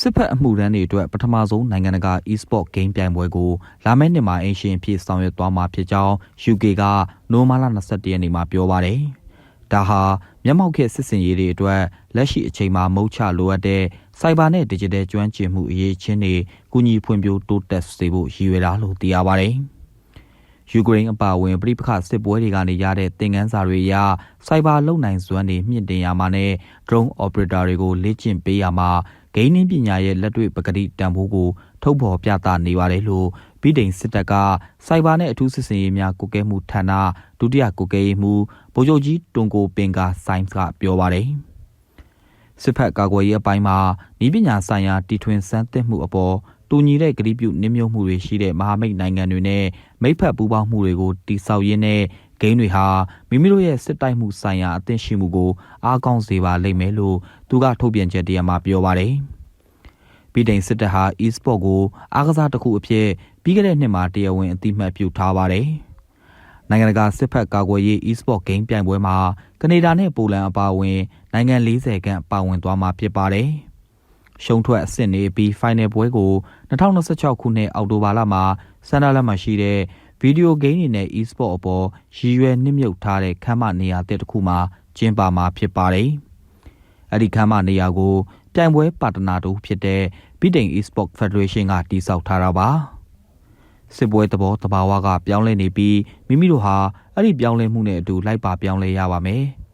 စစ်ဖက်အမှုရန်တွေအတွက်ပထမဆုံးနိုင်ငံတကာ e-sport game ပြိုင်ပွဲကိုလာမယ့်နှစ်မှာအင်ရှင်ဖြစ်ဆောင်ရွက်သွားမှာဖြစ်ကြောင်း UK ကနိုမာလာ21ရက်နေ့မှာပြောပါတယ်။ဒါဟာမျက်မှောက်ခေတ်စစ်စင်ရေးတွေအတွက်လက်ရှိအချိန်မှာမုတ်ချလိုအပ်တဲ့စိုက်ဘာနဲ့ digital ကျွမ်းကျင်မှုအရေးချင်းတွေကုညီဖွံ့ဖြိုးတိုးတက်စေဖို့ရည်ရွယ်တာလို့သိရပါတယ်။ယူကရိန်းအပါအဝင်ပြည်ပခစစ်ပွဲတွေကနေရတဲ့သင်ခန်းစာတွေအရစိုက်ဘာလုံနိုင်စွမ်းတွေမြင့်တင်ရမှာနဲ့ drone operator တွေကိုလေ့ကျင့်ပေးရမှာ ဂိမ်းနင်းပညာရဲ့လက်တွေ့ပကတိတန်ဖိုးကိုထုတ်ဖော်ပြသနေပါတယ်လို့ပြည်တိုင်စစ်တပ်ကစိုက်ဘာနဲ့အထူးစစ်စင်ရေးများကုကဲမှုဌာနဒုတိယကုကဲရေးမှူးဗိုလ်ချုပ်ကြီးတွန်ကိုပင်ကာဆိုင်းကပြောပါတယ်စစ်ဖက်ကာကွယ်ရေးအပိုင်းမှာဤပညာဆိုင်ရာတီထွင်စမ်းသစ်မှုအပေါ်တူညီတဲ့ကတိပြုနှိမ့်ညွတ်မှုတွေရှိတဲ့မဟာမိတ်နိုင်ငံတွေနဲ့မိဖက်ပူးပေါင်းမှုတွေကိုတိစောက်ရင်းနဲ့ ဂိမ်းတွေဟာမိမိတို့ရဲ့စစ်တိုက်မှုဆိုင်ရာအသင့်ရှိမှုကိုအားကောင်းစေပါလိမ့်မယ်လို့သူကထုတ်ပြန်ချက်တရမှာပြောပါတယ်။ပြည်တိုင်စစ်တပ်ဟာ e-sport ကိုအားကစားတစ်ခုအဖြစ်ပြီးခဲ့တဲ့နှစ်မှာတရားဝင်အသိမှတ်ပြုထားပါတယ်။နိုင်ငံတကာစစ်ဖက်ကာကွယ်ရေး e-sport game ပြိုင်ပွဲမှာကနေဒါနဲ့ပိုလန်အပါအဝင်နိုင်ငံ40ခန့်ပါဝင်သွားမှာဖြစ်ပါတယ်။ရှုံးထွက်အဆင့်နေပြီး final ပွဲကို2026ခုနှစ်အောက်တိုဘာလမှာစန်ဒါလက်မှာရှိတဲ့ ဗီဒီယိုဂိမ်းတွေနဲ့ e-sport အပေါ်ရည်ရွယ်နှိမ့်မြုပ်ထားတဲ့ခမ်းမနေရာတစ်ခုမှာကျင်းပမှာဖြစ်ပါတယ်။အဲ့ဒီခမ်းမနေရာကိုပြိုင်ပွဲပါတနာတို့ဖြစ်တဲ့ဗီတိန် e-sport federation ကတည်ဆောက်ထားတာပါ။စစ်ပွဲသဘောတဘာဝကပြောင်းလဲနေပြီးမိမိတို့ဟာအဲ့ဒီပြောင်းလဲမှုနဲ့အတူလိုက်ပါပြောင်းလဲရပါမယ်။